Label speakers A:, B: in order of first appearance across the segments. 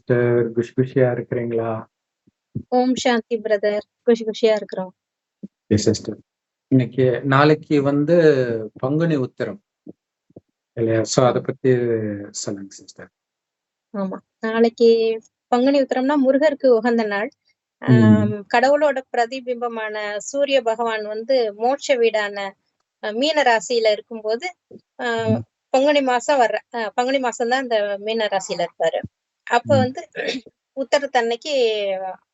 A: Sister குஷ் குஷியா இருக்கிறீங்களா?
B: ஓம் சாந்தி பிரதர். குஷி குஷியா இருக்கிறோம்.
A: சிஸ்டர் இன்னைக்கு நாளைக்கு வந்து பங்குனி உத்திரம். இல்லையா? ஸோ அதை பத்தி சொல்லுங்க சிஸ்டர்
B: ஆமா. நாளைக்கு பங்குனி உத்திரம்னா முருகருக்கு உகந்த நாள். கடவுளோட பிரதிபிம்பமான சூரிய பகவான் வந்து மோட்ச வீடான மீன ராசியில இருக்கும்போது பங்குனி மாசம் வர்ற பங்குனி மாசம் தான் இந்த மீன ராசியில இருப்பாரு. அப்ப. வந்து உத்தரத்தன்னைக்கு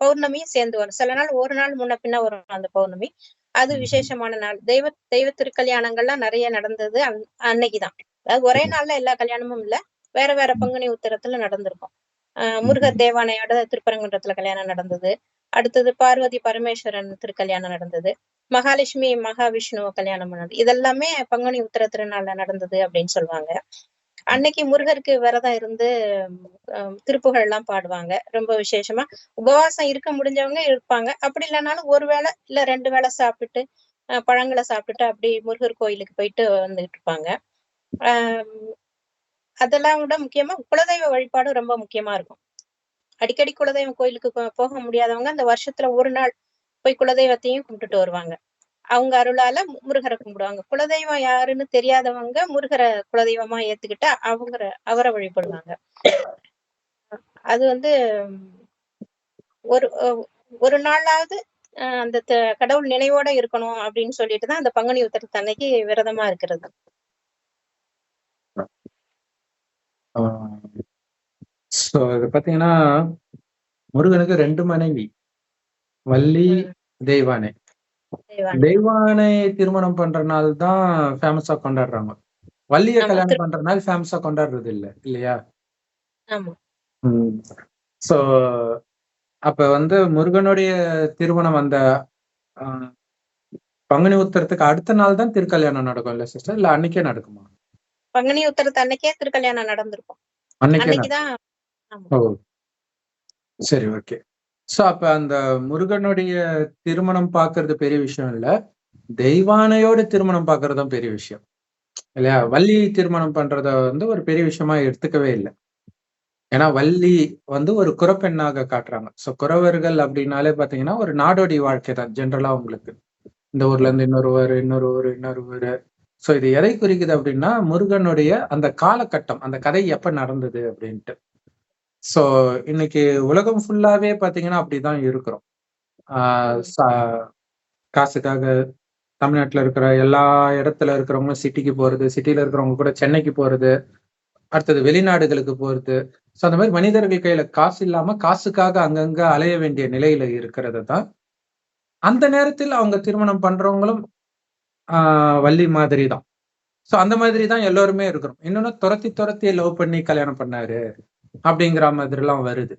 B: பௌர்ணமியும் சேர்ந்து வரும். சில நாள் ஒரு நாள் முன்ன பின்ன வரும் அந்த பௌர்ணமி. அது விசேஷமான நாள். தெய்வ தெய்வ திருக்கல்யாணங்கள்லாம் நிறைய நடந்தது அன்- அன்னைக்குதான் அதாவது ஒரே நாள்ல எல்லா கல்யாணமும் இல்ல. வேற வேற பங்குனி உத்தரத்துல நடந்திருக்கும். ஆஹ் முருகர் தேவானையோட திருப்பரங்குன்றத்துல கல்யாணம் நடந்தது. அடுத்தது பார்வதி பரமேஸ்வரன் திருக்கல்யாணம் நடந்தது. மகாலட்சுமி மகாவிஷ்ணு கல்யாணம் பண்ணது. இதெல்லாமே பங்குனி உத்தர திருநாள்ல நடந்தது அப்படின்னு சொல்லுவாங்க. அன்னைக்கு முருகருக்கு விரதம் இருந்து திருப்புகள் எல்லாம் பாடுவாங்க. ரொம்ப விசேஷமா. உபவாசம் இருக்க முடிஞ்சவங்க இருப்பாங்க. அப்படி இல்லைனாலும் ஒரு வேளை இல்ல ரெண்டு வேளை சாப்பிட்டு பழங்களை சாப்பிட்டுட்டு அப்படி முருகர் கோயிலுக்கு போயிட்டு வந்துட்டு இருப்பாங்க. ஆஹ் அதெல்லாம் விட முக்கியமா குலதெய்வ வழிபாடும் ரொம்ப முக்கியமா இருக்கும். அடிக்கடி குலதெய்வம் கோயிலுக்கு போ- போக முடியாதவங்க அந்த வருஷத்துல ஒரு நாள் போய் குலதெய்வத்தையும் கும்பிட்டுட்டு வருவாங்க. அவங்க அருளால முருகரை கும்பிடுவாங்க. குலதெய்வம் யாருன்னு தெரியாதவங்க முருகரை குலதெய்வமா ஏத்துக்கிட்டு அவங்க அவரை வழிபடுவாங்க. அது வந்து ஒரு ஒரு நாளாவது அந்த கடவுள் நினைவோட இருக்கணும் அப்படின்னு சொல்லிட்டு தான் அந்த பங்குனி உத்தரத்து அன்னைக்கு விரதமா இருக்கிறது.
A: இது பார்த்தீங்கன்னா முருகனுக்கு ரெண்டு மனைவி. வள்ளி. தெய்வானை.
B: தெய்வானை.
A: திருமணம் பண்ற நாள் தான் ஃபேமஸா கொண்டாடுறாங்க. வள்ளிய கல்யாணம் பண்ற நாள் ஃபேமஸா கொண்டாடுறது இல்ல இல்லையா? ஸோ அப்ப வந்து முருகனுடைய திருமணம் அந்த பங்குனி உத்தரத்துக்கு அடுத்த நாள் தான் திருக்கல்யாணம் நடக்கும் இல்ல சிஸ்டர் இல்ல அன்னைக்கே நடக்குமா?
B: பங்குனி உத்தரத்து அன்னைக்கே திருக்கல்யாணம் நடந்திருக்கும்.
A: அன்னைக்கே ஓ. சரி ஓகே சோ அப்ப அந்த முருகனுடைய திருமணம் பாக்குறது பெரிய விஷயம் இல்ல. தெய்வானையோட திருமணம் பார்க்கிறது தான் பெரிய விஷயம். இல்லையா? வள்ளி திருமணம் பண்றத வந்து ஒரு பெரிய விஷயமா எடுத்துக்கவே இல்லை. ஏன்னா வள்ளி வந்து ஒரு குறப்பெண்ணாக காட்டுறாங்க. சோ குறவர்கள் அப்படின்னாலே பாத்தீங்கன்னா ஒரு நாடோடி வாழ்க்கை தான் ஜென்ரலா உங்களுக்கு. இந்த ஊர்ல இருந்து இன்னொரு ஊர் இன்னொரு ஊர் இன்னொரு ஊர் சோ இது எதை குறிக்குது அப்படின்னா முருகனுடைய அந்த காலகட்டம் அந்த கதை எப்ப நடந்தது அப்படின்ட்டு. ஸோ இன்னைக்கு உலகம் ஃபுல்லாவே பார்த்தீங்கன்னா அப்படிதான் இருக்கிறோம். சா- காசுக்காக தமிழ்நாட்டில் இருக்கிற எல்லா இடத்துல இருக்கிறவங்களும் சிட்டிக்கு போகிறது சிட்டியில் இருக்கிறவங்க கூட சென்னைக்கு போகிறது அடுத்தது வெளிநாடுகளுக்கு போகிறது ஸோ அந்த மாதிரி மனிதர்கள் கையில் காசு இல்லாமல் காசுக்காக அங்கங்கே அலைய வேண்டிய நிலையில் இருக்கிறது தான். அந்த நேரத்தில் அவங்க திருமணம் பண்ணுறவங்களும் வள்ளி மாதிரி தான் ஸோ அந்த மாதிரி தான் எல்லோருமே இருக்கிறோம். இன்னொன்று துரத்தி துரத்தி லவ் பண்ணி கல்யாணம் பண்ணாரு. அப்படிங்கிற மாதிரிலாம் வருது.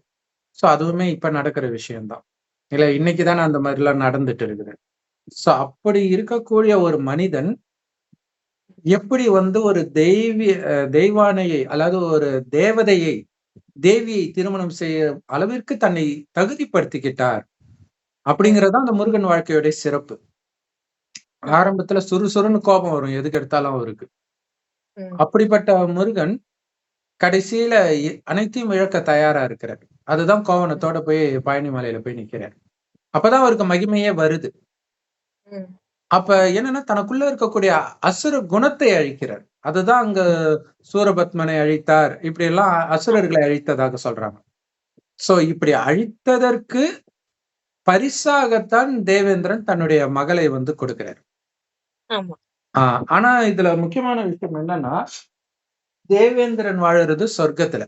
A: ஸோ அதுவுமே இப்ப நடக்கிற விஷயம்தான். இல்ல இன்னைக்கு தானே அந்த மாதிரிலாம் நடந்துட்டு இருக்குது. ஸோ அப்படி இருக்கக்கூடிய ஒரு மனிதன் எப்படி வந்து ஒரு தெய்வி தெய்வானையை அதாவது ஒரு தேவதையை தேவியை திருமணம் செய்ய அளவிற்கு தன்னை தகுதிப்படுத்திக்கிட்டார் அப்படிங்கறது அந்த முருகன் வாழ்க்கையோட சிறப்பு. ஆரம்பத்துல சுறுசுறுன்னு கோபம் வரும். எதுக்கு எடுத்தாலும் அவருக்கு. அப்படிப்பட்ட முருகன் கடைசியில அனைத்தையும் இழக்க தயாரா இருக்கிறார். அதுதான் கோவணத்தோட போய் பழனி மலையில போய் நிக்கிறார். அப்பதான் அவருக்கு மகிமையே வருது. அப்ப என்னன்னா தனக்குள்ள இருக்கக்கூடிய அசுர குணத்தை அழிக்கிறார். அதுதான் அங்க சூரபத்மனை அழித்தார். இப்படி எல்லாம் அசுரர்களை அழித்ததாக சொல்றாங்க. சோ இப்படி அழித்ததற்கு பரிசாகத்தான் தேவேந்திரன் தன்னுடைய மகளை வந்து கொடுக்கிறார். ஆனா இதுல முக்கியமான விஷயம் என்னன்னா தேவேந்திரன் வாழுறது சொர்க்கத்துல.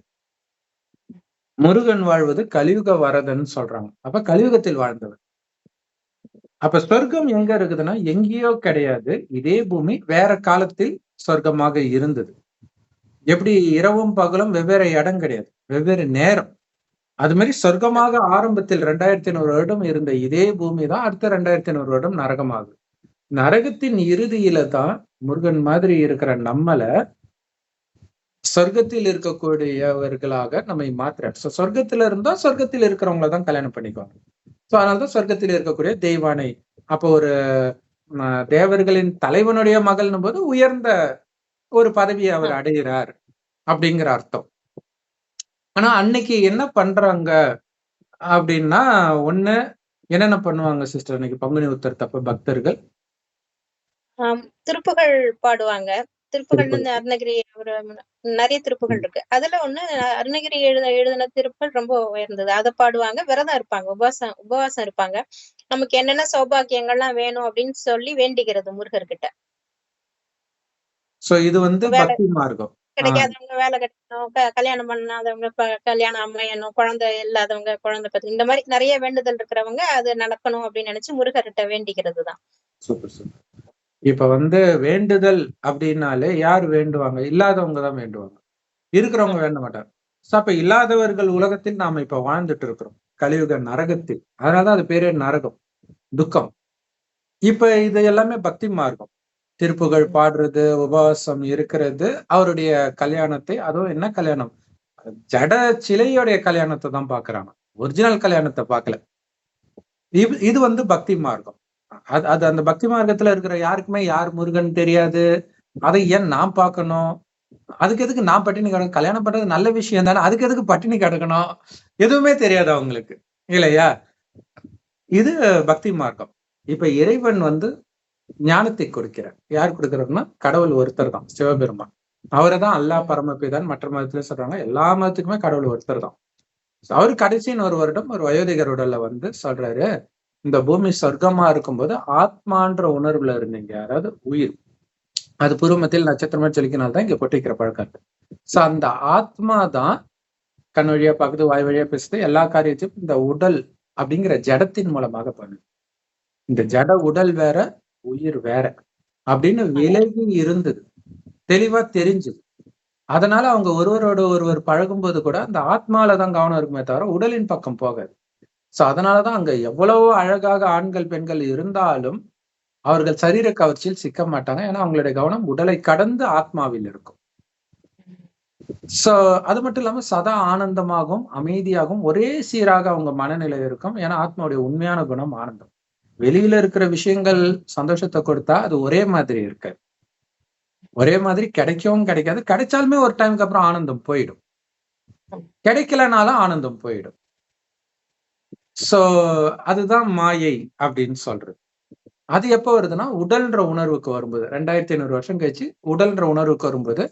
A: முருகன் வாழ்வது கலியுக வரதன் சொல்றாங்க. அப்ப கலியுகத்தில் வாழ்ந்தவர். அப்ப சொர்க்கம் எங்க இருக்குதுன்னா எங்கேயோ கிடையாது. இதே பூமி வேற காலத்தில் சொர்க்கமாக இருந்தது. எப்படி இரவும் பகலும் வெவ்வேறு இடம் கிடையாது. வெவ்வேறு நேரம். அது மாதிரி சொர்க்கமாக ஆரம்பத்தில் ரெண்டாயிரத்தி ஐநூறு வருடம் இருந்த இதே பூமி தான் அடுத்த ரெண்டாயிரத்தி ஐநூறு வருடம் நரகமாகுது. நரகத்தின் இறுதியில தான் முருகன் மாதிரி இருக்கிற நம்மளை சொர்க்கத்தில் இருக்கக்கூடியவர்களாக நம்மை மாத்திர ஸோ சொர்க்கத்துல இருந்தா சொர்க்கத்தில் இருக்கிறவங்கள தான் கல்யாணம் பண்ணிக்குவாங்க. ஸோ அதனால்தான் சொர்க்கத்தில் இருக்கக்கூடிய தெய்வானை அப்போ ஒரு தேவர்களின் தலைவனுடைய மகள்னும் போது உயர்ந்த ஒரு பதவியை அவர் அடைகிறார் அப்படிங்கிற அர்த்தம். ஆனா அன்னைக்கு என்ன பண்றாங்க அப்படின்னா ஒண்ணு என்னென்ன பண்ணுவாங்க சிஸ்டர் அன்னைக்கு பங்குனி உத்தரத்தப்ப பக்தர்கள்?
B: திருப்புகள் பாடுவாங்க. திருப்புகள். இந்த அருணகிரி ஒரு நிறைய திருப்புகள் இருக்கு. அதுல ஒண்ணு அருணகிரி எழுத எழுதின திருப்புகள் ரொம்ப உயர்ந்தது. அதை பாடுவாங்க விரதம் இருப்பாங்க உபவாசம் உபவாசம் இருப்பாங்க. நமக்கு என்னென்ன சௌபாக்கியங்கள்லாம் வேணும் அப்படின்னு சொல்லி வேண்டிக்கிறது முருகர்கிட்ட.
A: சோ இது வந்து பக்தி மார்க்கம்.
B: கிடைக்காதவங்க வேலை கிடைக்கணும் க- கல்யாணம் பண்ணாதவங்க கல்யாணம் அமையணும் குழந்தை இல்லாதவங்க குழந்தை பத்தி இந்த மாதிரி நிறைய வேண்டுதல் இருக்கிறவங்க அது நடக்கணும் அப்படின்னு நினைச்சு முருகர்கிட்ட வேண்டிக்கிறது தான்
A: சூப்பர் சூப்பர். இப்ப வந்து வேண்டுதல் அப்படின்னாலே யார் வேண்டுவாங்க? இல்லாதவங்க தான் வேண்டுவாங்க. இருக்கிறவங்க வேண்ட மாட்டாங்க. சோ அப்ப இல்லாதவர்கள் உலகத்தில் நாம இப்ப வாழ்ந்துட்டு இருக்கிறோம். கலியுக நரகத்தில். அதனாலதான் அது பேரே நரகம். துக்கம். இப்ப இது எல்லாமே பக்தி மார்க்கம். திருப்புகழ் பாடுறது உபவாசம் இருக்கிறது அவருடைய கல்யாணத்தை அதுவும் என்ன கல்யாணம்? ஜட சிலையோடைய கல்யாணத்தை தான் பாக்குறாங்க. ஒரிஜினல் கல்யாணத்தை பார்க்கல இது இது வந்து பக்தி மார்க்கம். அது அது அந்த பக்தி மார்க்கத்துல இருக்கிற யாருக்குமே யார் முருகன் தெரியாது. அதை ஏன் நான் பார்க்கணும்? அதுக்கு எதுக்கு நான் பட்டினி கிடக்கணும்? கல்யாணம் பண்றது நல்ல விஷயம் தானே? அதுக்கு எதுக்கு பட்டினி கிடக்கணும்? எதுவுமே தெரியாது அவங்களுக்கு. இல்லையா? இது பக்தி மார்க்கம். இப்ப இறைவன் வந்து ஞானத்தை கொடுக்கிறார். யார் கொடுக்கிறார்னா கடவுள் ஒருத்தர் தான் சிவபெருமான். அவரை தான் அல்லாஹ் பரமபிதான் மற்ற மதத்துல சொல்றாங்க. எல்லா மதத்துக்குமே கடவுள் ஒருத்தர் தான். அவர் கடைசின்னு ஒரு வருடம் ஒரு வயோதிகர் உடல்ல வந்து சொல்றாரு இந்த பூமி சொர்க்கமா இருக்கும்போது ஆத்மான்ற உணர்வுல இருந்தீங்க. அதாவது உயிர். அது பூர்வமத்தில் நட்சத்திரமா சொல்லிக்கனால தான் இங்க கொட்டிக்கிற பழக்கம் இருக்கு. சோ அந்த ஆத்மா தான் கண் வழியா பார்க்குது வாய் வழியா பேசுது. எல்லா காரியத்தையும் இந்த உடல் அப்படிங்கிற ஜடத்தின் மூலமாக பண்ணுது. இந்த ஜட உடல் வேற உயிர் வேற அப்படின்னு விலகி இருந்தது. தெளிவா தெரிஞ்சுது. அதனால அவங்க ஒருவரோட ஒருவர் பழகும்போது கூட அந்த ஆத்மால தான் கவனம் இருக்குமே தவிர உடலின் பக்கம் போகாது. சோ அதனாலதான் அங்க எவ்வளவு அழகாக ஆண்கள் பெண்கள் இருந்தாலும் அவர்கள் சரீர கவர்ச்சியில் சிக்க மாட்டாங்க. ஏன்னா அவங்களுடைய கவனம் உடலை கடந்து ஆத்மாவில் இருக்கும். சோ அது மட்டும் இல்லாம சதா ஆனந்தமாகவும் அமைதியாகவும் ஒரே சீராக அவங்க மனநிலை இருக்கும். ஏன்னா ஆத்மாவுடைய உண்மையான குணம் ஆனந்தம். வெளியில இருக்கிற விஷயங்கள் சந்தோஷத்தை கொடுத்தா அது ஒரே மாதிரி இருக்காது ஒரே மாதிரி கிடைக்கவும் கிடைக்காது. கிடைச்சாலுமே ஒரு டைமுக்கு அப்புறம் ஆனந்தம் போயிடும். கிடைக்கலனாலும் ஆனந்தம் போயிடும். சோ அதுதான் மாயை அப்படின்னு சொல்றது. அது எப்போ வருதுன்னா உடல்ன்ற உணர்வுக்கு வரும்போது. ரெண்டாயிரத்தி ஐநூறு வருஷம் கழிச்சு உடல்ன்ற உணர்வுக்கு வரும்போது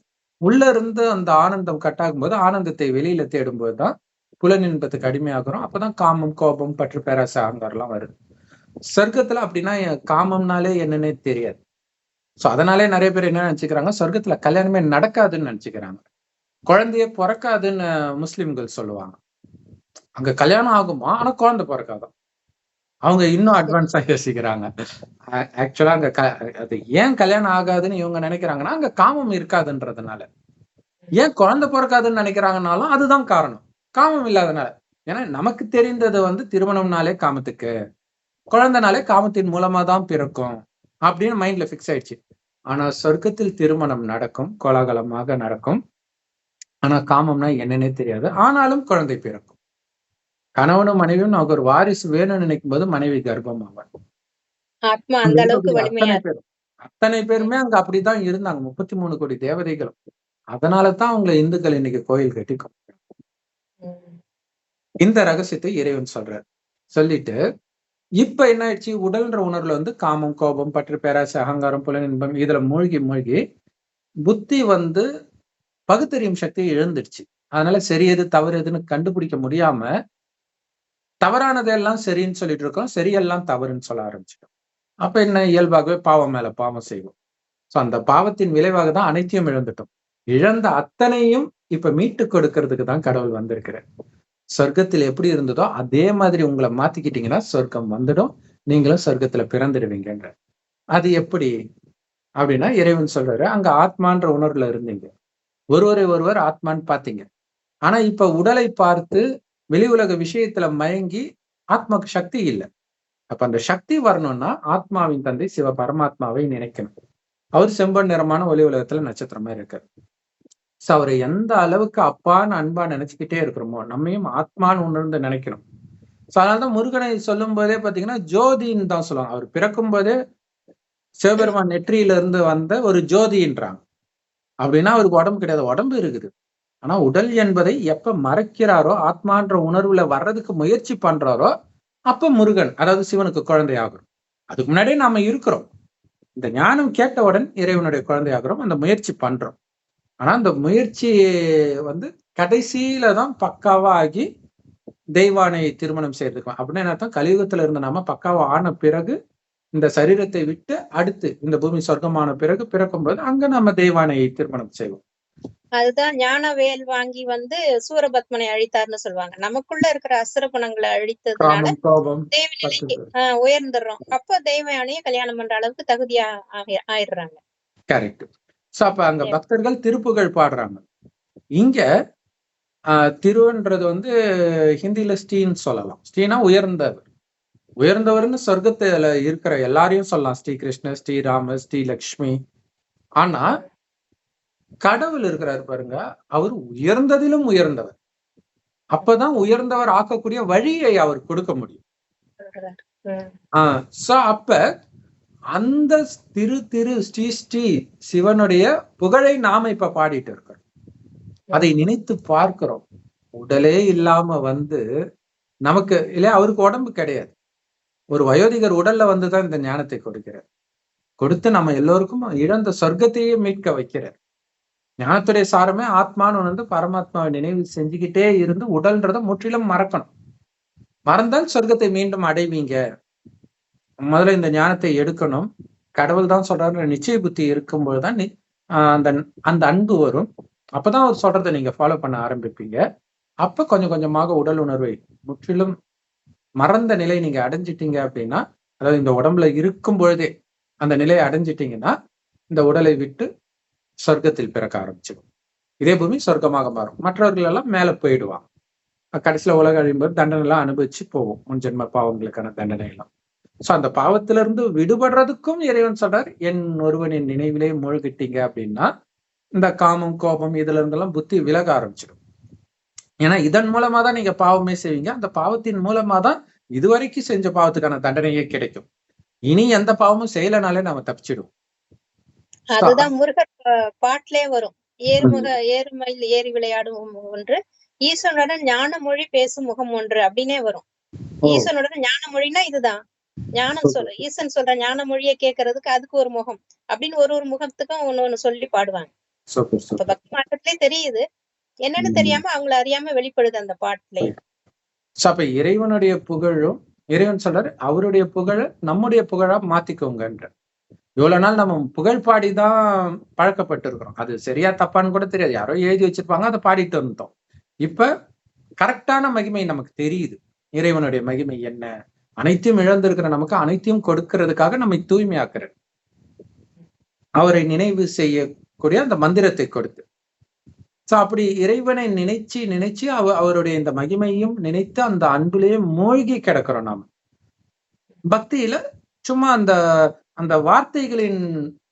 A: உள்ள இருந்து அந்த ஆனந்தம் கட்டாகும் போது ஆனந்தத்தை வெளியில தேடும்போது தான் புலநின்பத்துக்கு அடிமையாகிறோம். அப்பதான் காமம் கோபம் பற்று பேராசை அகங்காரம்லாம் வருது. சொர்க்கத்துல அப்படின்னா என் காமம்னாலே என்னன்னே தெரியாது. சோ அதனாலே நிறைய பேர் என்ன நினைச்சுக்கிறாங்க? சொர்க்கத்துல கல்யாணமே நடக்காதுன்னு நினைச்சுக்கிறாங்க. குழந்தைய பிறக்காதுன்னு முஸ்லிம்கள் சொல்லுவாங்க. அங்க கல்யாணம் ஆகுமா. ஆனா குழந்தை பிறக்காதான் அவங்க இன்னும் அட்வான்ஸா யோசிக்கிறாங்க. ஆக்சுவலா அங்க க- அது ஏன் கல்யாணம் ஆகாதுன்னு இவங்க நினைக்கிறாங்கன்னா அங்க காமம் இருக்காதுன்றதுனால. ஏன் குழந்தை பிறக்காதுன்னு நினைக்கிறாங்கனாலும் அதுதான் காரணம். காமம் இல்லாதனால. ஏன்னா நமக்கு தெரிந்தது வந்து திருமணம்னாலே காமத்துக்கு. குழந்தைனாலே காமத்தின் மூலமா தான் பிறக்கும். அப்படின்னு மைண்ட்ல ஃபிக்ஸ் ஆயிடுச்சு. ஆனா சொர்க்கத்தில் திருமணம் நடக்கும். கோலாகலமாக நடக்கும். ஆனா காமம்னா என்னன்னே தெரியாது. ஆனாலும் குழந்தை பிறக்கும். கணவனும் மனைவியும் நமக்கு ஒரு வாரிசு வேணும்னு நினைக்கும் போது மனைவி கர்ப்பம் ஆவார் அத்தனை பேரும். அங்க அப்படிதான் இருந்தாங்க. முப்பத்தி மூணு கோடி தேவதைகளும் அதனாலதான் அவங்களை இந்துக்கள் இன்னைக்கு கோயில் கட்டிக்கும்
B: இருக்கு.
A: இந்த ரகசியத்தை இறைவன் சொல்றார். சொல்லிட்டு இப்ப என்ன ஆயிடுச்சு? உடல்ன்ற உணர்வுல வந்து காமம் கோபம் பற்று பேராசை அகங்காரம் புலனின்பம் இதுல மூழ்கி மூழ்கி புத்தி வந்து பகுத்தறியும் சக்தியை இழந்துடுச்சு. அதனால சரி எது தவறு எதுன்னு கண்டுபிடிக்க முடியாம தவறானதெல்லாம் சரின்னு சொல்லிட்டு இருக்கோம் சரியெல்லாம் தவறுன்னு சொல்ல ஆரம்பிச்சிட்டோம். அப்ப என்ன இயல்பாகவே பாவம் மேல பாவம் செய்வோம். சோ அந்த பாவத்தின் விளைவாக தான் அனைத்தையும் இழந்துட்டோம். இழந்த அத்தனையும் இப்ப மீட்டு கொடுக்கறதுக்கு தான் கடவுள் வந்திருக்கிறார். சொர்க்கத்தில் எப்படி இருந்ததோ அதே மாதிரி உங்களை மாத்திக்கிட்டீங்கன்னா சொர்க்கம் வந்துடும் நீங்களும் சொர்க்கத்துல பிறந்துடுவீங்கன்ற. அது எப்படி? அப்படின்னா இறைவன் சொல்றாரு அங்க ஆத்மான்ற உணர்வுல இருந்தீங்க. ஒருவரை ஒருவர் ஆத்மான்னு பார்த்தீங்க. ஆனா இப்ப உடலை பார்த்து வெளி உலக விஷயத்துல மயங்கி ஆத்மாக்கு சக்தி இல்லை. அப்ப அந்த சக்தி வரணும்னா ஆத்மாவின் தந்தை சிவ பரமாத்மாவை நினைக்கணும். அவர் செம்பன் நிறமான ஒளி உலகத்துல நட்சத்திரமா இருக்காரு. சோ அவரை எந்த அளவுக்கு அப்பான்னு அன்பா நினைச்சுக்கிட்டே இருக்கிறோமோ நம்மையும் ஆத்மான்னு உணர்ந்து நினைக்கணும். சோ அதனாலதான் முருகனை சொல்லும் போதே பாத்தீங்கன்னா ஜோதின்னு தான் சொல்லுவாங்க. அவர் பிறக்கும் போதே சிவபெருமான் நெற்றியில இருந்து வந்த ஒரு ஜோதின்றாங்க. அப்படின்னா அவருக்கு உடம்பு கிடையாது. உடம்பு இருக்குது. ஆனா உடல் என்பதை எப்ப மறைக்கிறாரோ ஆத்மான்ற உணர்வுல வர்றதுக்கு முயற்சி பண்றாரோ அப்ப முருகன் அதாவது சிவனுக்கு குழந்தையாகும் அதுக்கு முன்னாடியே நாம இருக்கிறோம். இந்த ஞானம் கேட்டவுடன் இறைவனுடைய குழந்தையாகிறோம். அந்த முயற்சி பண்றோம். ஆனா அந்த முயற்சி வந்து கடைசியில தான் பக்காவா ஆகி தெய்வானை திருமணம் செய்யறதுக்கு அப்படின்னு என்ன அர்த்தம் கலியுகத்துல இருந்த நாம பக்காவா ஆன பிறகு இந்த சரீரத்தை விட்டு அடுத்து இந்த பூமி சொர்க்கமான பிறகு பிறக்கும்போது அங்க நம்ம தெய்வானையை திருமணம் செய்வோம்.
B: அதுதான் ஞான வேல் வாங்கி வந்து சூரபத்மனை அழித்தார்னு சொல்லுவாங்க. நமக்குள்ள இருக்கிற அசுர குணங்களை அழித்ததுனால தெய்வ நிலைக்கு. ஆஹ் உயர்ந்துடுறோம். அப்ப தெய்வ யானையை கல்யாணம் பண்ற அளவுக்கு தகுதியா ஆகி- ஆயிடுறாங்க.
A: கரெக்ட் சோ அப்ப அங்க. பக்தர்கள் திருப்புகழ் பாடுறாங்க. இங்க திருன்றது வந்து ஹிந்தில ஸ்ரீன்னு சொல்லலாம். ஸ்ரீனா உயர்ந்தவர். உயர்ந்தவர்னு சொர்க்கத்துல இருக்கிற எல்லாரையும் சொல்லலாம். ஸ்ரீ கிருஷ்ணர் ஸ்ரீராமர் ஸ்ரீ லக்ஷ்மி. ஆனா கடவுள் இருக்கிறாரு பாருங்க. அவர் உயர்ந்ததிலும் உயர்ந்தவர். அப்பதான் உயர்ந்தவர் ஆக்கக்கூடிய வழியை அவர் கொடுக்க முடியும். ஆஹ் சோ அப்ப அந்த திரு திரு ஸ்ரீ ஸ்ரீ சிவனுடைய புகழை நாம இப்ப பாடிட்டு இருக்கோம் அதை நினைத்து பார்க்கிறோம். உடலே இல்லாம வந்து நமக்கு இல்லையா அவருக்கு உடம்பு கிடையாது. ஒரு வயோதிகர் உடல்ல வந்துதான் இந்த ஞானத்தை கொடுக்கிறார். கொடுத்து நம்ம எல்லோருக்கும் இழந்த சொர்க்கத்தையே மீட்க வைக்கிறார். ஞானத்துடைய சாரமே ஆத்மான்னு வந்து பரமாத்மாவை நினைவு செஞ்சுக்கிட்டே இருந்து உடல்ன்றதை முற்றிலும் மறக்கணும். மறந்தால் சொர்க்கத்தை மீண்டும் அடைவீங்க. முதல்ல இந்த ஞானத்தை எடுக்கணும். கடவுள் தான் சொல்றாரு நிச்சய புத்தி இருக்கும்போது தான் ஆஹ் அந்த அந்த அன்பு வரும். அப்பதான் அவர் சொல்றதை நீங்க ஃபாலோ பண்ண ஆரம்பிப்பீங்க. அப்ப கொஞ்சம் கொஞ்சமாக உடல் உணர்வை முற்றிலும் மறந்த நிலை நீங்க அடைஞ்சிட்டீங்க அப்படின்னா அதாவது இந்த உடம்புல இருக்கும் பொழுதே அந்த நிலையை அடைஞ்சிட்டீங்கன்னா இந்த உடலை விட்டு சொர்க்கத்தில் பிறக்க ஆரம்பிச்சிடும். இதே பூமி சொர்க்கமாக மாறும். மற்றவர்கள் எல்லாம் மேல போயிடுவாங்க. கடைசியில உலக அழியும்போது தண்டனை எல்லாம் அனுபவிச்சு போவோம். முன்ஜென்ம பாவங்களுக்கான தண்டனை எல்லாம் சோ அந்த பாவத்திலிருந்து விடுபடுறதுக்கும் இறைவன் சொல்றார் என் ஒருவனின் நினைவிலே மூழ்கிட்டீங்க அப்படின்னா இந்த காமம் கோபம் இதுல இருந்தெல்லாம் புத்தி விலக ஆரம்பிச்சிடும். ஏன்னா இதன் மூலமா தான் நீங்க பாவமே செய்வீங்க. அந்த பாவத்தின் மூலமா தான் இதுவரைக்கும் செஞ்ச பாவத்துக்கான தண்டனையே கிடைக்கும். இனி எந்த பாவமும் செய்யலனாலே நாம தப்பிச்சிடுவோம்.
B: அதுதான் முருகர் பாட்டிலே வரும். ஏறுமுக ஏறுமையில் ஏறி விளையாடும் ஒன்று. ஈஸ்வரனுடன் ஞான மொழி பேசும் முகம் ஒன்று அப்படின்னே வரும்.
A: ஓ.
B: ஈஸ்வரனுடன் ஞான மொழினா இதுதான். ஞானம் சொல்ற ஈசன் சொல்ற ஞான மொழியை கேட்கறதுக்கு அதுக்கு ஒரு முகம் அப்படின்னு ஒரு ஒரு முகத்துக்கும் ஒண்ணு ஒண்ணு சொல்லி பாடுவாங்க. பக்தி மார்க்கத்திலே தெரியுது. என்னன்னு. தெரியாம அவங்கள அறியாம வெளிப்படுது அந்த பாட்டுல.
A: சோ அப்ப இறைவனுடைய புகழும் இறைவன் சொல்றாரு அவருடைய புகழ நம்முடைய புகழா மாத்திக்கோங்கன்ற. இவ்வளவு நாள் நம்ம புகழ் பாடிதான் பழக்கப்பட்டு இருக்கிறோம் அது சரியா தப்பான்னு கூட தெரியாது. யாரோ எழுதி வச்சிருப்பாங்க அதை பாடிட்டு இருந்தோம் இப்ப கரெக்டான மகிமை நமக்கு தெரியுது. இறைவனுடைய மகிமை என்ன? அனைத்தையும் இழந்திருக்கிற நமக்கு அனைத்தையும் கொடுக்கிறதுக்காக நம்மை தூய்மையாக்குற அவரை நினைவு செய்யக்கூடிய அந்த மந்திரத்தை கொடுத்து. சோ அப்படி இறைவனை நினைச்சு நினைச்சு அவ அவருடைய இந்த மகிமையும் நினைத்து அந்த அன்பிலேயே மூழ்கி கிடக்கிறோம் நாம. பக்தியில சும்மா அந்த அந்த வார்த்தைகளின்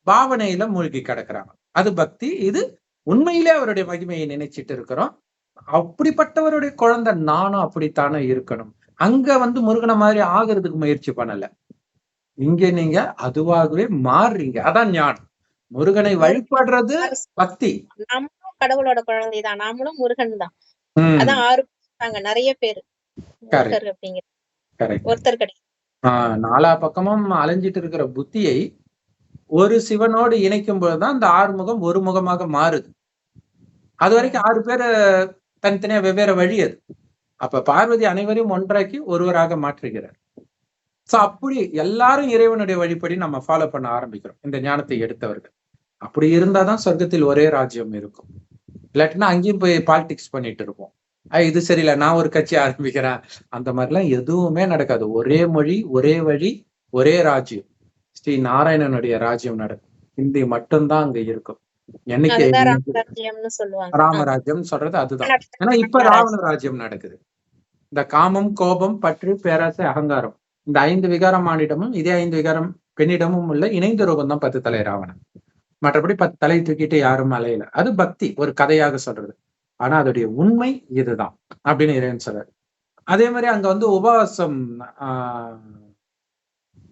A: பாவனையில மூழ்கி கிடக்குறாங்க. அது பக்தி இது உண்மையிலே அவருடைய மகிமையை நினைச்சிட்டு இருக்கிறோம். அப்படிப்பட்டவருடைய குழந்தை நானும் அப்படித்தானே இருக்கணும். அங்க வந்து முருகனை மாதிரி ஆகிறதுக்கு முயற்சி பண்ணல. இங்க நீங்க அதுவாகவே மாறுறீங்க. அதான் ஞானம். முருகனை வழிபடுறது பக்தி.
B: நாமளும் கடவுளோட குழந்தைதான். நாமளும் முருகன் தான் அதான் ஆறு நிறைய பேரு. ஒருத்தர் கிடையாது.
A: நாலா பக்கமும் அலைஞ்சிட்டு இருக்கிற புத்தியை ஒரு சிவனோடு இணைக்கும் பொழுதுதான் அந்த ஆறுமுகம் ஒரு முகமாக மாறுது. அது வரைக்கும் ஆறு பேர் தனித்தனியா வெவ்வேறு வழி அது. அப்ப பார்வதி அனைவரையும் ஒன்றாக்கி ஒருவராக மாற்றுகிறார். சோ அப்படி எல்லாரும் இறைவனுடைய வழிப்படி நம்ம ஃபாலோ பண்ண ஆரம்பிக்கிறோம். இந்த ஞானத்தை எடுத்தவர்கள். அப்படி இருந்தாதான் சொர்க்கத்தில் ஒரே ராஜ்யம் இருக்கும். இல்லாட்டினா அங்கேயும் போய் பாலிடிக்ஸ் பண்ணிட்டு இருப்போம். இது சரியில்லை. நான் ஒரு கட்சி ஆரம்பிக்கிறேன். அந்த மாதிரிலாம் எதுவுமே நடக்காது. ஒரே மொழி ஒரே வழி ஒரே ராஜ்யம். ஸ்ரீ நாராயணனுடைய ராஜ்யம் நடக்கும் ஹிந்தி மட்டும்தான் அங்க இருக்கும். என்னைக்கு ராமராஜ்யம் சொல்றது அதுதான். ஏன்னா இப்ப ராவண ராஜ்யம் நடக்குது. இந்த காமம் கோபம் பற்று பேராசை அகங்காரம். இந்த ஐந்து விகாரம் ஆணிடமும் இதே ஐந்து விகாரம் பெண்ணிடமும் உள்ள இணைந்த ரூபம் தான் பத்து தலை ராவணன். மற்றபடி பத்து தலை தூக்கிட்டு யாரும் அலையல. அது பக்தி ஒரு கதையாக சொல்றது. ஆனா அதோடைய உண்மை இதுதான் அப்படின்னு இறைவன் சொல்றாரு. அதே மாதிரி அங்க வந்து உபவாசம் ஆஹ்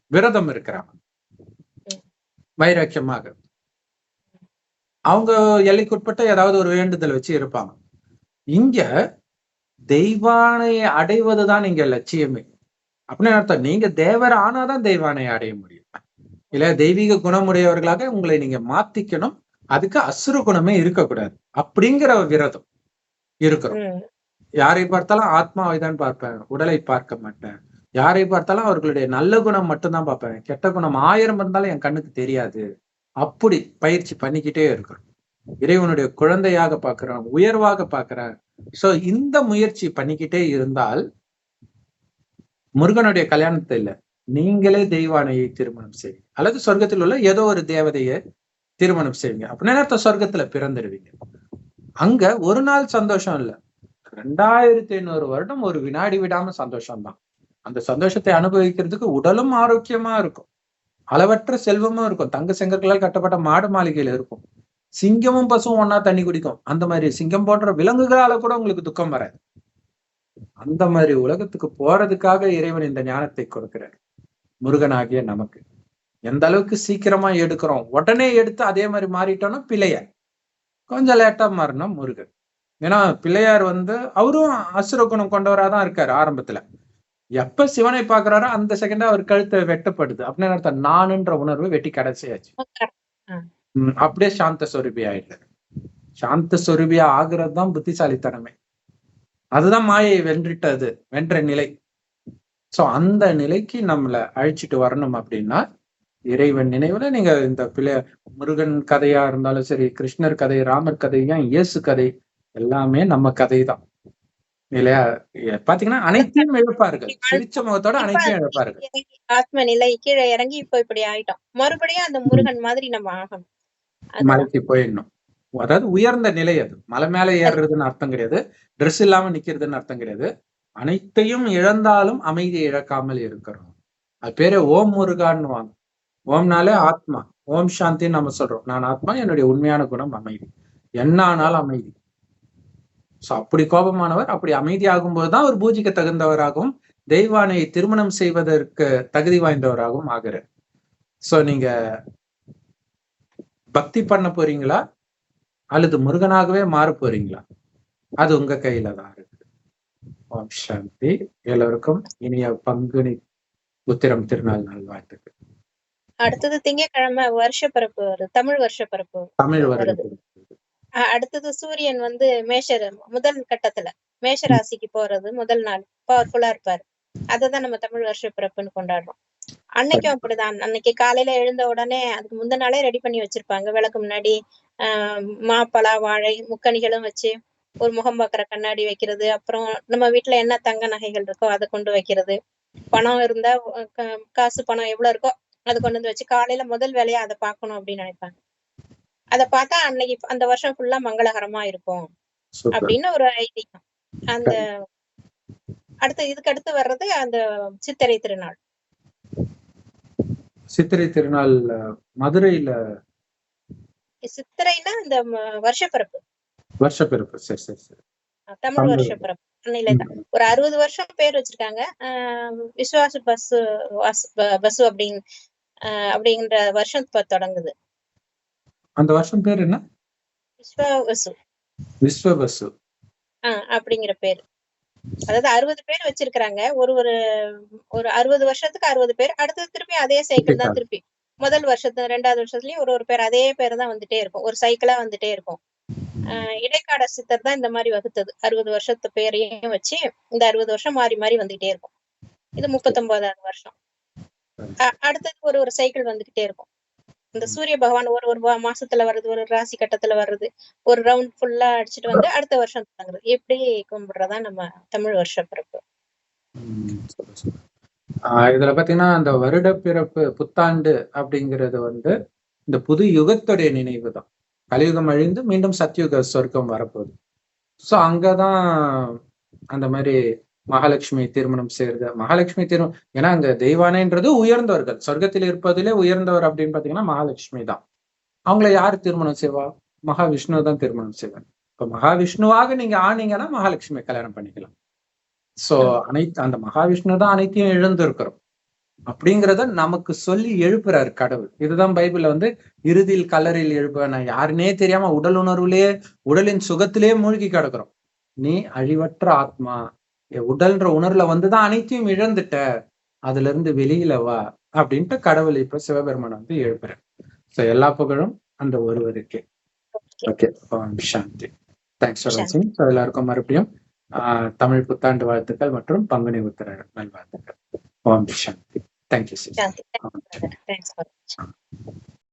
A: விரதம் இருக்கிறாங்க. வைராக்கியமாக. அவங்க எல்லைக்குட்பட்ட ஏதாவது ஒரு வேண்டுதல் வச்சு இருப்பாங்க. இங்க தெய்வானையை அடைவதுதான் இங்க லட்சியமே. அப்படின்னு அர்த்தம் நீங்க தேவர் ஆனாதான் தெய்வானை அடைய முடியும். இல்ல தெய்வீக குணமுடையவர்களாக உங்களை நீங்க மாத்திக்கணும். அதுக்கு அசுர குணமே இருக்கக்கூடாது அப்படிங்கிற விரதம். இருக்கிறோம். யாரை பார்த்தாலும் ஆத்மாவை தான் பார்ப்பேன் உடலை பார்க்க மாட்டேன். யாரை பார்த்தாலும் அவர்களுடைய நல்ல குணம் மட்டும்தான் பார்ப்பேன். கெட்ட குணம் ஆயிரம் இருந்தாலும் என் கண்ணுக்கு தெரியாது. அப்படி பயிற்சி பண்ணிக்கிட்டே இருக்கிறோம். இறைவனுடைய குழந்தையாக பார்க்கிறோம் உயர்வாக பார்க்கிறேன் சோ இந்த முயற்சி பண்ணிக்கிட்டே இருந்தால் முருகனுடைய கல்யாணத்தை இல்ல நீங்களே தெய்வானையை திருமணம் செய்வீங்க அல்லது சொர்க்கத்தில் உள்ள ஏதோ ஒரு தேவதையை திருமணம் செய்வீங்க அப்படின்னா சொர்க்கத்துல பிறந்துடுவீங்க அங்க ஒரு நாள் சந்தோஷம் இல்ல. ரெண்டாயிரத்தி ஐநூறு வருடம் ஒரு வினாடி விடாம சந்தோஷம் தான் அந்த சந்தோஷத்தை அனுபவிக்கிறதுக்கு உடலும் ஆரோக்கியமா இருக்கும். அளவற்ற செல்வமும் இருக்கும். தங்க செங்கற்களால் கட்டப்பட்ட மாடு மாளிகையில இருக்கும். சிங்கமும் பசுவும் ஒன்னா தண்ணி குடிக்கும். அந்த மாதிரி சிங்கம் போன்ற விலங்குகளால கூட உங்களுக்கு துக்கம் வராது. அந்த மாதிரி உலகத்துக்கு போறதுக்காக இறைவன் இந்த ஞானத்தை கொடுக்கிறார். முருகனாகிய நமக்கு. எந்த அளவுக்கு சீக்கிரமா எடுக்கிறோம்? உடனே எடுத்து அதே மாதிரி மாறிட்டோம்னா பிழையை கொஞ்சம் லேட்டா மாறினா முருகன். ஏன்னா பிள்ளையார் வந்து அவரும் அசுர குணம் கொண்டவரா தான் இருக்காரு ஆரம்பத்துல. எப்ப சிவனை பாக்குறாரோ அந்த செகண்டா அவர் கழுத்தை வெட்டப்படுது. அப்படின்னு அர்த்தம்? நானுன்ற உணர்வு வெட்டி கடைசியாச்சு. அப்படியே சாந்த சொரூபி ஆயிட்டாரு. சாந்த சொரூபியா ஆகுறது தான் புத்திசாலித்தனமே. அதுதான் மாயை வென்றிட்டது வென்ற நிலை. சோ அந்த நிலைக்கு நம்மள அழிச்சிட்டு வரணும் அப்படின்னா இறைவன் நினைவுல நீங்க இந்த பிள்ளை முருகன் கதையா இருந்தாலும் சரி கிருஷ்ணர் கதை ராமர் கதை ஏன் இயேசு கதை எல்லாமே நம்ம கதை தான் இல்லையா பாத்தீங்கன்னா அனைத்தையும் இழப்பார்கள். சிரிச்ச முகத்தோட அனைத்தையும் இழப்பார்கள்.
B: ஆத்ம நிலை கீழே இறங்கி இப்ப இப்படி ஆயிட்டோம். மறுபடியும் அந்த முருகன் மாதிரி நம்ம ஆகணும்.
A: மலைக்கு போயிடணும். அதாவது உயர்ந்த நிலை அது. மலை மேல ஏறுறதுன்னு அர்த்தம் கிடையாது. ட்ரெஸ் இல்லாம நிக்கிறதுன்னு அர்த்தம் கிடையாது. அனைத்தையும் இழந்தாலும் அமைதியை இழக்காமல் இருக்கிறோம். அது பேரு ஓம் முருகான்னு வாங்க. ஓம்னாலே ஆத்மா. ஓம் சாந்தின்னு நம்ம சொல்றோம். நான் ஆத்மா என்னுடைய உண்மையான குணம் அமைதி. என்ன ஆனாலும் அமைதி. சோ அப்படி கோபமானவர் அப்படி அமைதியாகும் போதுதான் அவர் பூஜைக்கு தகுந்தவராகவும் தெய்வானையை திருமணம் செய்வதற்கு தகுதி வாய்ந்தவராகவும் ஆகிறார். சோ நீங்க பக்தி பண்ண போறீங்களா? அல்லது முருகனாகவே மாற போறீங்களா? அது உங்க கையில தான் இருக்கு. ஓம் சாந்தி. எல்லோருக்கும் இனிய பங்குனி உத்திரம் திருநாள் நல்வாழ்த்துக்கள்.
B: அடுத்தது திங்கட்கிழமை வருஷ பிறப்பு வருது. தமிழ் வருஷ
A: தமிழ்
B: வருது. அடுத்தது சூரியன் வந்து மேஷ முதல் கட்டத்துல மேஷ ராசிக்கு போறது முதல் நாள். பவர்ஃபுல்லா இருப்பாரு. அததான் நம்ம தமிழ் வருஷ பிறப்புன்னு கொண்டாடுறோம். அன்னைக்கும் அப்படிதான். அன்னைக்கு காலையில எழுந்த உடனே அதுக்கு முந்தின நாளே ரெடி பண்ணி வச்சிருப்பாங்க. விளக்கு முன்னாடி ஆஹ் மாப்பழா வாழை முக்கணிகளும் வச்சு ஒரு முகம் பார்க்குற கண்ணாடி வைக்கிறது. அப்புறம் நம்ம வீட்டுல என்ன தங்க நகைகள் இருக்கோ அதை கொண்டு வைக்கிறது. பணம் இருந்தா காசு பணம் எவ்வளவு இருக்கோ அதை கொண்டு வந்து வச்சு காலையில முதல் வேலையா அதை பார்க்கணும் அப்படின்னு நினைப்பாங்க. அதை பார்த்தா அன்னைக்கு அந்த வருஷம் ஃபுல்லா மங்களகரமா இருக்கும். அப்படின்னு ஒரு ஐதீகம். அந்த அடுத்து இதுக்கு அடுத்து வர்றது அந்த சித்திரை திருநாள்.
A: சித்திரை திருநாள் மதுரையில
B: சித்திரைனா இந்த வருஷப்பிறப்பு.
A: வருஷப்பிறப்பு. சரி சரி சரி.
B: தமிழ். வருஷப்பிறப்பு. ஒரு அறுபது வருஷம் பேர் வச்சிருக்காங்க. விஸ்வாச பஸ் பஸ் அப்படின்னு அப்படிங்கிற வருஷம் இப்ப தொடங்குது.
A: அந்த வருஷம் பேர் என்ன?
B: விஸ்வவசு.
A: விஸ்வபசு
B: ஆஹ் அப்படிங்கிற பேர். அதாவது அறுபது பேர் வச்சிருக்கிறாங்க. ஒரு ஒரு ஒரு அறுபது வருஷத்துக்கு அறுபது பேர். அடுத்தது திருப்பி அதே சைக்கிள் தான் திருப்பி. முதல் வருஷத்து ரெண்டாவது வருஷத்துலயும் ஒரு ஒரு பேர். அதே பேர் தான் வந்துட்டே இருக்கும். ஒரு சைக்கிளா வந்துட்டே இருக்கும். இடைக்காட சித்தர் தான் இந்த மாதிரி வகுத்தது. அறுபது வருஷத்து பேரையும் வச்சு இந்த அறுபது வருஷம் மாறி மாறி வந்துகிட்டே இருக்கும். இது முப்பத்தொன்பதாவது வருஷம். அடுத்தது ஒரு ஒரு சைக்கிள் வந்துகிட்டே இருக்கும். இந்த சூரிய பகவான் ஒரு ஒரு மாசத்துல வர்றது ஒரு ராசி கட்டத்துல வர்றது ஒரு ரவுண்ட் ஃபுல்லா அடிச்சிட்டு வந்து அடுத்த வருஷம் தொடங்குறது. இப்படி கும்பிடுறதா நம்ம தமிழ் வருஷ பிறப்பு.
A: இதுல பாத்தீங்கன்னா அந்த வருட பிறப்பு புத்தாண்டு அப்படிங்கிறது வந்து இந்த புது யுகத்துடைய நினைவு தான். கலியுகம் அழிந்து மீண்டும் சத்யுக சொர்க்கம் வரப்போகுது. சோ அங்கதான் அந்த மாதிரி மகாலட்சுமி திருமணம் செய்யறது. மகாலட்சுமி திருமணம் ஏன்னா அங்க தெய்வானைன்றது உயர்ந்தவர்கள். சொர்க்கத்தில் இருப்பதிலே உயர்ந்தவர் அப்படின்னு பாத்தீங்கன்னா மகாலட்சுமி தான். அவங்கள யார் திருமணம் செய்வா? மகாவிஷ்ணு தான் திருமணம் செய்வார். இப்ப மகாவிஷ்ணுவாக நீங்க ஆனீங்கன்னா மகாலட்சுமி கல்யாணம் பண்ணிக்கலாம். சோ அனைத்து அந்த மகாவிஷ்ணு தான் அனைத்தையும் எழுந்திருக்கிறோம். அப்படிங்கிறத நமக்கு சொல்லி எழுப்புறாரு கடவுள். இதுதான் பைபிள்ல வந்து இறுதியில் கலரில் எழுப்ப நான் யாருன்னே தெரியாம உடல் உணர்வுலயே உடலின் சுகத்திலேயே மூழ்கி கிடக்குறோம். நீ அழிவற்ற ஆத்மா. உடல்ன்ற உணர்வுல வந்துதான் அனைத்தையும் இழந்துட்ட. அதுல இருந்து வெளியில வா அப்படின்ட்டு கடவுள் இப்ப சிவபெருமான் வந்து எழுப்புற சோ எல்லா புகழும் அந்த ஒருவருக்கே. Okay Shanti. தேங்க்ஸ் ஃபார் வாட்சிங் ஸோ எல்லாருக்கும் மறுபடியும் ஆஹ், தமிழ் புத்தாண்டு வாழ்த்துக்கள் மற்றும் பங்குனி உத்திர நல்வாழ்த்துக்கள். ஓம் சாந்தி. Thank you
B: thanks